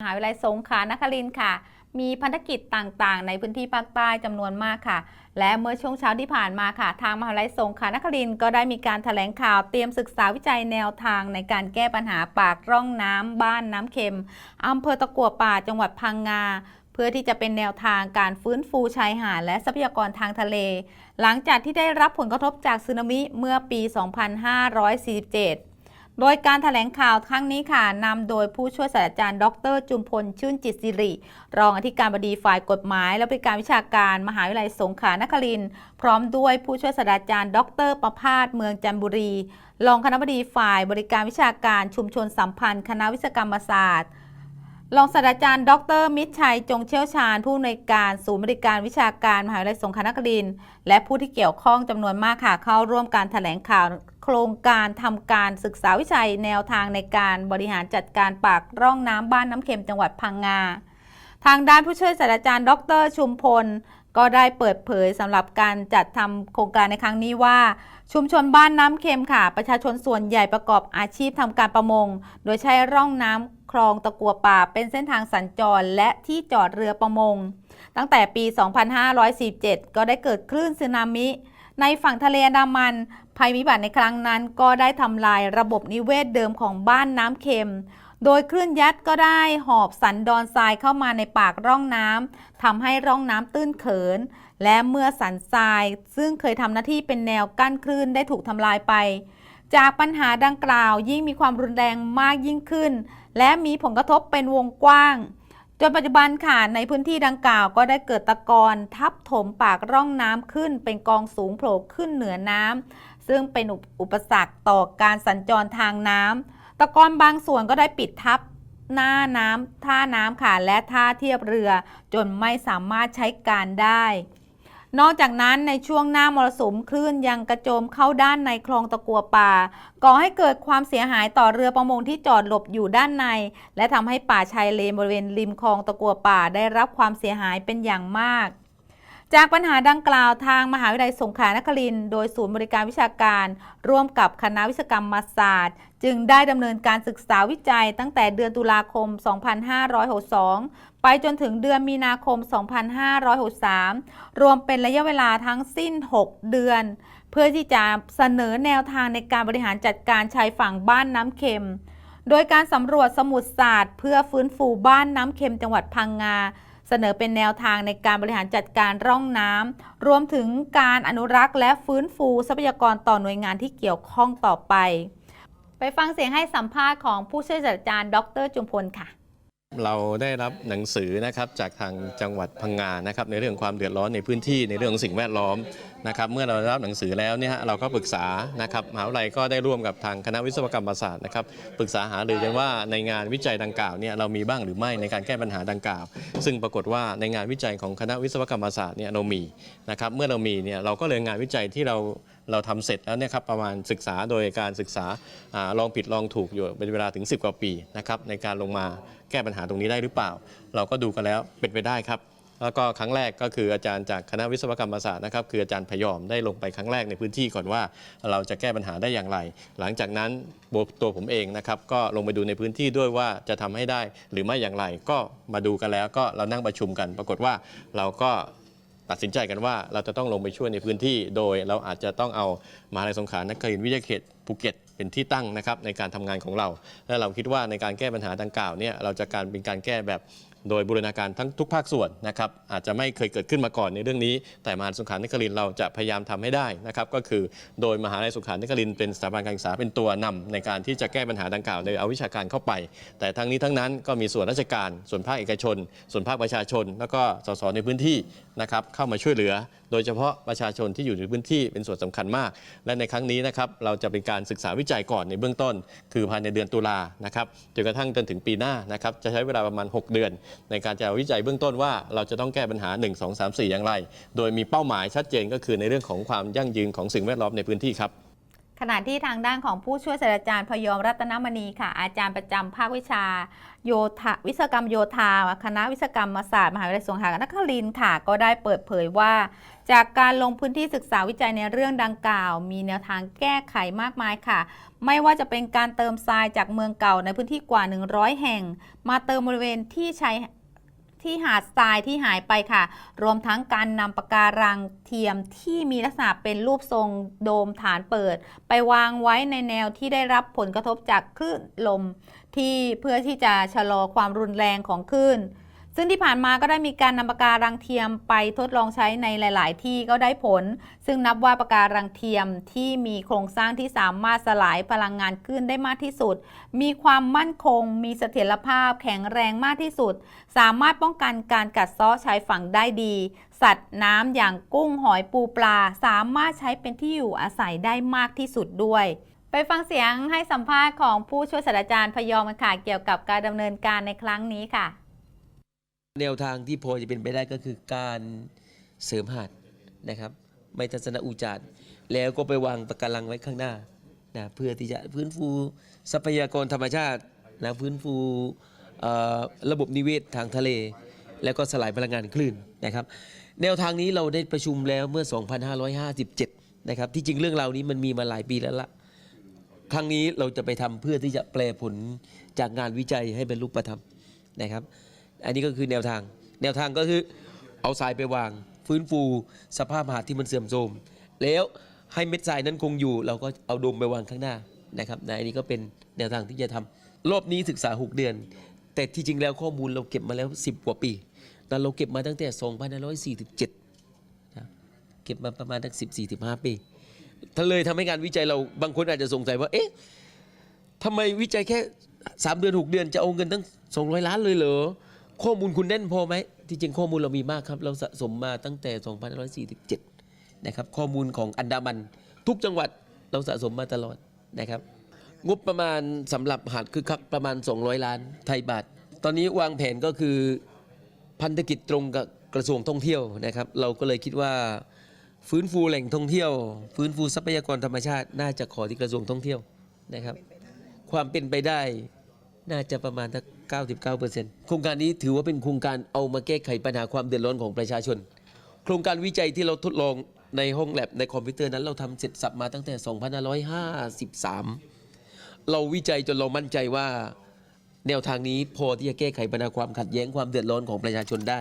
มหาวิทยาลัยสงขลานครินทร์ค่ะ มีพันธกิจต่างๆ ในพื้นที่ภาคใต้จำนวนมากค่ะ และเมื่อช่วงเช้าที่ผ่านมาค่ะ ทางมหาวิทยาลัยสงขลานครินทร์ก็ได้มีการแถลงข่าวเตรียมศึกษาวิจัยแนวทางในการแก้ปัญหาปากร่องน้ำบ้านน้ำเค็มอำเภอตะกัวป่าจังหวัดพังงาเพื่อที่จะเป็นแนวทางการฟื้นฟูชายหาดและทรัพยากรทางทะเล หลังจากที่ได้รับผลกระทบจากสึนามิเมื่อปี 2547 โดยการถแถลงข่าวครั้งนี้ค่ะนำโดยผู้ช่วยศาสตราจารย์ ดร จุมพล ชื่นจิตสิริ รองอธิการบดีฝ่ายกฎหมาย และบริการวิชาการ มหาวิทยาลัยสงขลานคริน พร้อมด้วยผู้ช่วยศาสตราจารย์ ดร ประภาสเมืองจันทบุรี รองคณะบดีฝ่ายบริการวิชาการชุมชนสัมพันธ์ คณะวิศวกรรมศาสตร์รองศาสตราจารย์ ดร มิตรชัย จงเชี่ยวชาญ ผู้อำนวยการศูนย์บริการวิชาการ มหาวิทยาลัยสงขลานคริน และผู้ที่เกี่ยวข้องจำนวนมากค่ะเข้าร่วมการแถลงข่าว ครงการทำการศึกษาวิจัยแนวทางในการบริหารจัดการปากร่องน้ำบ้านน้ำเค็มจังหวัดพังงา ทางด้านผู้ช่วยศาสตราจารย์ ดร ชุมพล ก็ได้เปิดเผยสำหรับการจัดทำโครงการในครั้งนี้ว่าชุมชนบ้านน้ำเค็มค่ะ ประชาชนส่วนใหญ่ประกอบอาชีพทำการประมง โดยใช้ร่องน้ำคลองตะกัวป่า เป็นเส้นทางสัญจรและที่จอดเรือประมง ตั้งแต่ปี 2547 ก็ได้เกิดคลื่นสึนามิ ในฝั่งทะเลอันดามัน ภัยพิบัติในครั้งนั้น ก็ได้ทำลายระบบนิเวศเดิมของบ้านน้ำเค็ม โดยคลื่นยัดก็ได้หอบสันดอนทรายเข้ามาในปากร่องน้ำทำให้ร่องน้ำตื้นเขิน และเมื่อสันทราย ซึ่งเคยทำหน้าที่เป็นแนวกั้นคลื่นได้ถูกทำลายไปจากปัญหาดังกล่าวยิ่งมีความรุนแรงมากยิ่งขึ้น และมีผลกระทบเป็นวงกว้าง จนปัจจุบันค่ะในพื้นที่ดังกล่าวก็ได้เกิดตะกอนทับถมปากร่องน้ำขึ้น เป็นกองสูงโผล่ขึ้นเหนือน้ำซึ่งเป็นอุปอุปสรรคต่อการสัญจรทางน้ำตะกอนบางส่วนก็ได้ปิดทับหน้าน้ำท่าน้ำค่ะและท่าเทียบเรือ จนไม่สามารถใช้การได้ นอกจากนั้นในช่วงหน้ามรสุมคลื่นยังกระโจมเข้าด้านในคลองตะกัวป่า ก่อให้เกิดความเสียหายต่อเรือประมงที่จอดหลบอยู่ด้านใน และทำให้ป่าชายเลนบริเวณริมคลองตะกัวป่าได้รับความเสียหายเป็นอย่างมาก จากปัญหาดังกล่าวทางมหาวิทยาลัยสงขลานครินทร์โดยศูนย์บริการวิชาการ ร่วมกับคณะวิศวกรรมศาสตร์ จึงได้ดำเนินการศึกษาวิจัยตั้งแต่เดือนตุลาคม 2562 ไปจนถึงเดือนมีนาคม 2563 รวมเป็นระยะเวลาทั้งสิ้น 6 เดือน เพื่อที่จะเสนอแนวทางในการบริหารจัดการชายฝั่งบ้านน้ำเค็ม โดยการสำรวจสมุทรศาสตร์ เพื่อฟื้นฟูบ้านน้ำเค็มจังหวัดพังงา เสนอเป็นแนวทางในการบริหารจัดการร่องน้ำรวมถึงการอนุรักษ์และฟื้นฟูทรัพยากรต่อหน่วยงานที่เกี่ยวข้องต่อไป ไปฟังเสียงให้สัมภาษณ์ของผู้ช่วยศาสตราจารย์ ดร จุมพลค่ะ เราได้รับหนังสือนะครับจากทางจังหวัดพังงานะครับในเรื่องความเดือดร้อนในพื้นที่ในเรื่องของสิ่งแวดล้อมนะครับเมื่อเราได้รับหนังสือแล้วเนี่ยเราก็ปรึกษานะครับมหาวิทยาลัยก็ได้ร่วมกับทางคณะวิศวกรรมศาสตร์นะครับปรึกษาหารือกันว่าในงานวิจัยดังกล่าวเนี่ยเรามีบ้างหรือไม่ในการแก้ปัญหาดังกล่าว ซึ่งปรากฏว่าในงานวิจัยของคณะวิศวกรรมศาสตร์เนี่ยเรามีนะครับเมื่อเรามีเนี่ยเราก็เลยงานวิจัยที่เรา เราทำเสร็จแล้วเนี่ยครับประมาณศึกษาโดยการศึกษาอลองผิดลองถูกอยู่เป็นเวลาถึง 10 กว่าปีนะครับในการลงมาแก้ปัญหาตรงนี้ได้หรือเปล่า เราก็ดูกันแล้วเป็นไปได้ครับแล้วก็ครั้งแรกก็คืออาจารย์จากคณะวิศวกรรมศาสตร์นะครับคืออาจารย์พยอมได้ลงไปครั้งแรกในพื้นที่ก่อนว่าเราจะแก้ปัญหาได้อย่างไร หลังจากนั้นตัวผมเองนะครับก็ลงไปดูในพื้นที่ด้วยว่าจะทำให้ได้หรือไม่อย่างไร ก็มาดูกันแล้วก็เรานั่งประชุมกัน ปรากฏว่าเราก็ ตัดสินใจกันว่าเราจะต้องลงไปช่วยในพื้นที่ โดยเราอาจจะต้องเอามหาลัยสงขลานครินทร์วิทยาเขตภูเก็ตเป็นที่ตั้งนะครับในการทำงานของเรา และเราคิดว่าในการแก้ปัญหาดังกล่าวเนี่ยเราจะการเป็นการแก้แบบ โดยบูรณาการทั้งทุกภาคส่วนนะครับอาจจะไม่เคยเกิดขึ้นมาก่อนในเรื่องนี้ แต่มหาลัยสงขลานครินทร์เราจะพยายามทำให้ได้นะครับก็คือโดยมหาลัยสงขลานครินทร์เป็นสถาบันการศึกษาเป็นตัวนำในการที่จะแก้ปัญหาดังกล่าวโดยเอาวิชาการเข้าไป แต่ทั้งนี้ทั้งนั้นก็มีส่วนราชการ ส่วนภาคเอกชน ส่วนภาคประชาชน แล้วก็สสในพื้นที่นะครับเข้ามาช่วยเหลือ โดยเฉพาะประชาชนที่อยู่ในพื้นที่เป็นส่วนสำคัญมาก และในครั้งนี้นะครับเราจะเป็นการศึกษาวิจัยก่อนในเบื้องต้น คือภายในเดือนตุลานะครับจนกระทั่งจนถึงปีหน้านะครับจะใช้เวลาประมาณ 6 เดือนในการจะวิจัยเบื้องต้นว่าเราจะต้องแก้ปัญหา 1 2 3 4 อย่างไร โดยมีเป้าหมายชัดเจนก็คือในเรื่องของความยั่งยืนของสิ่งแวดล้อมในพื้นที่ครับ ขณะที่ทางด้านของผู้ช่วยศาสตราจารย์พยอมรัตนมณีค่ะ อาจารย์ประจำภาควิชา โยธาวิศกรรมโยธาคณะวิศกรรมศาสตร์มหาวิทยาลัยสงขลานครินทร์ค่ะ ก็ได้เปิดเผยว่า จากการลงพื้นที่ศึกษาวิจัยในเรื่องดังกล่าว มีแนวทางแก้ไขมากมายค่ะ ไม่ว่าจะเป็นการเติมทรายจากเมืองเก่าในพื้นที่กว่า 100 แห่ง มาเติมบริเวณที่ใช้ ที่หาดทรายที่หายไปค่ะ รวมทั้งการนำปะการังเทียมที่มีลักษณะเป็นรูปทรงโดมฐานเปิด ไปวางไว้ในแนวที่ได้รับผลกระทบจากคลื่นลม ที่เพื่อที่จะชะลอความรุนแรงของคลื่น ซึ่งที่ผ่านมาก็ได้มีการนำปะการังเทียมไปทดลองใช้ในหลาย ๆ ที่ก็ได้ผล ซึ่งนับว่าปะการังเทียมที่มีโครงสร้างที่สามารถสลายพลังงานคลื่นได้มากที่สุด มีความมั่นคง มีเสถียรภาพ แข็งแรงมากที่สุด สามารถป้องกันการกัดเซาะชายฝั่งได้ดี สัตว์น้ำอย่างกุ้งหอยปูปลา สามารถใช้เป็นที่อยู่อาศัยได้มากที่สุดด้วยไปฟังเสียงให้สัมภาษณ์ของผู้ช่วยศาสตราจารย์พยอมกันค่ะเกี่ยวกับการดำเนินการในครั้งนี้ค่ะ แนวทางที่พอจะเป็นไปได้ก็คือการเสริมหาดนะครับ ไม่ทัศนอุจาดแล้วก็ไปวางปะการังไว้ข้างหน้านะเพื่อที่จะฟื้นฟูทรัพยากรธรรมชาตินะฟื้นฟูระบบนิเวศทางทะเล แล้วก็สลายพลังงานคลื่นนะครับ แนวทางนี้เราได้ประชุมแล้วเมื่อ 2557 นะครับ ที่จริงเรื่องราวนี้มันมีมาหลายปีแล้วละครั้งนี้เราจะไปทำเพื่อที่จะแปลผลจากงานวิจัยให้เป็นรูปธรรมนะครับ อันนี้ก็คือแนวทาง แนวทางก็คือเอาทรายไปวาง ฟื้นฟูสภาพหาดที่มันเสื่อมโทรมแล้วให้เม็ดทรายนั้นคงอยู่ เราก็เอาโดมไปวางข้างหน้านะครับนะอันนี้ก็เป็นแนวทางที่จะทำรอบนี้ศึกษา 6 เดือน แต่ที่จริงแล้วข้อมูลเราเก็บมาแล้ว 10 กว่าปีแต่เราเก็บมาตั้งแต่2547นะเก็บมาประมาณตั้ง14 15 ปีถ้าเลยทำให้งานวิจัยเราบางคนอาจจะสงสัยว่า เอ๊ะทำไมวิจัยแค่ 3 เดือน 6 เดือนจะเอาเงินตั้ง 200 ล้านเลยเหรอ ข้อมูลคุณแน่นพอไหมที่จริงข้อมูลเรามีมากครับ เราสะสมมาตั้งแต่ 2547 นะครับ ข้อมูลของอันดามัน ทุกจังหวัดเราสะสมมาตลอดนะครับ งบประมาณสำหรับหาดคือคักประมาณ 200 ล้านไทยบาท ตอนนี้วางแผนก็คือพันธกิจตรงกับกระทรวงท่องเที่ยวนะครับ เราก็เลยคิดว่าฟื้นฟูแหล่งท่องเที่ยว ฟื้นฟูทรัพยากรธรรมชาติ น่าจะขอที่กระทรวงท่องเที่ยวนะครับ ความเป็นไปได้ น่าจะประมาณสัก99%โครงการนี้ถือว่าเป็นโครงการเอามาแก้ไขปัญหาความเดือดร้อนของประชาชน โครงการวิจัยที่เราทดลองในห้องแลบในคอมพิวเตอร์นั้นเราทำเสร็จสับมาตั้งแต่ 2553 เราวิจัยจนเรามั่นใจว่า แนวทางนี้พอที่จะแก้ไขปัญหาความขัดแย้งความเดือดร้อนของประชาชนได้